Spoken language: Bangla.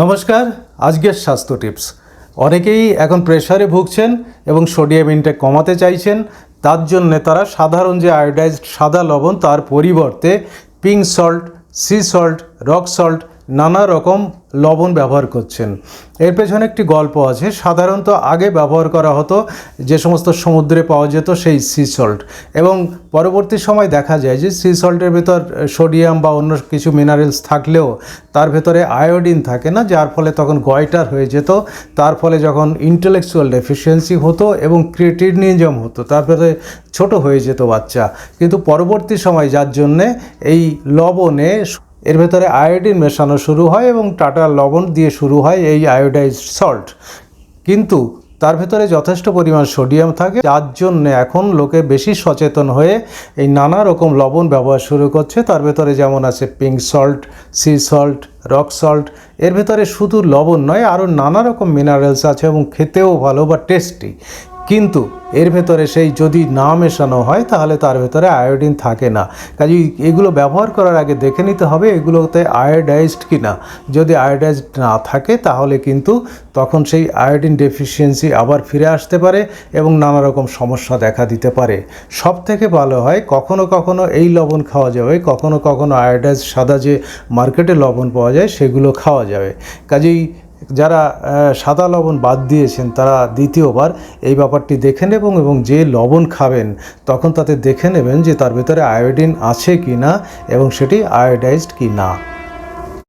নমস্কার, আজকের স্বাস্থ্য টিপস। অনেকেই এখন প্রেশারে ভুগছেন এবং সোডিয়াম ইনটেক কমাতে চাইছেন, তার জন্যে তারা সাধারণ যে আয়োডাইজড সাদা লবণ, তার পরিবর্তে pink salt sea salt rock salt নানা রকম লবণ ব্যবহার করছেন। এর পেছনে একটি গল্প আছে, সাধারণত আগে ব্যবহার করা হতো, যে সমস্ত সমুদ্রে পাওয়া যেত সেই সি সল্ট এবং পরবর্তী সময় দেখা যায় যে সি সল্টের ভেতর সোডিয়াম বা অন্য কিছু মিনারেলস থাকলেও তার ভেতরে আয়োডিন থাকে না, যার ফলে তখন গয়টার হয়ে যেত। তার ফলে যখন ইন্টেলেকচুয়াল ডেফিসিয়েন্সি হতো এবং ক্রিয়েটিনিজম হতো, তার ভেতরে ছোটো হয়ে যেত বাচ্চা। কিন্তু পরবর্তী সময় যার জন্যে এই লবণে এর ভেতরে আয়োডিন মেশানো শুরু হয় এবং টাটা লবণ দিয়ে শুরু হয় এই আয়োডাইজ সল্ট। কিন্তু তার ভেতরে যথেষ্ট পরিমাণ সোডিয়াম থাকে, যার জন্য এখন লোকে বেশি সচেতন হয়ে এই নানা রকম লবণ ব্যবহার শুরু করছে। তার ভেতরে যেমন আছে pink salt sea salt rock salt এর ভেতরে শুধু লবণ নয় আরও নানা রকম মিনারেলস আছে এবং খেতেও ভালো বা টেস্টি কিন্তু এর ভেতরে সেই যদি না মেশানো হয়, তাহলে তার ভেতরে আয়োডিন থাকে না। কাজেই এগুলো ব্যবহার করার আগে দেখে নিতে হবে এগুলোতে আয়োডাইজড কি না যদি আয়োডাইজড না থাকে, তাহলে কিন্তু তখন সেই আয়োডিন ডেফিসিয়েন্সি আবার ফিরে আসতে পারে এবং নানা রকম সমস্যা দেখা দিতে পারে। সব থেকে ভালো হয়, কখনো কখনো এই লবণ খাওয়া যাবে, কখনো কখনো আয়োডাইজ সাদা যে মার্কেটে লবণ পাওয়া যায়, সেগুলো খাওয়া যাবে। কাজেই যারা সাদা লবণ বাদ দিয়েছেন তারা দ্বিতীয়বার এই ব্যাপারটি দেখে নেবেন এবং যে লবণ খাবেন তখন তাতে দেখে নেবেন যে তার ভিতরে আয়োডিন আছে কি না এবং সেটি আয়োডাইজড কি না।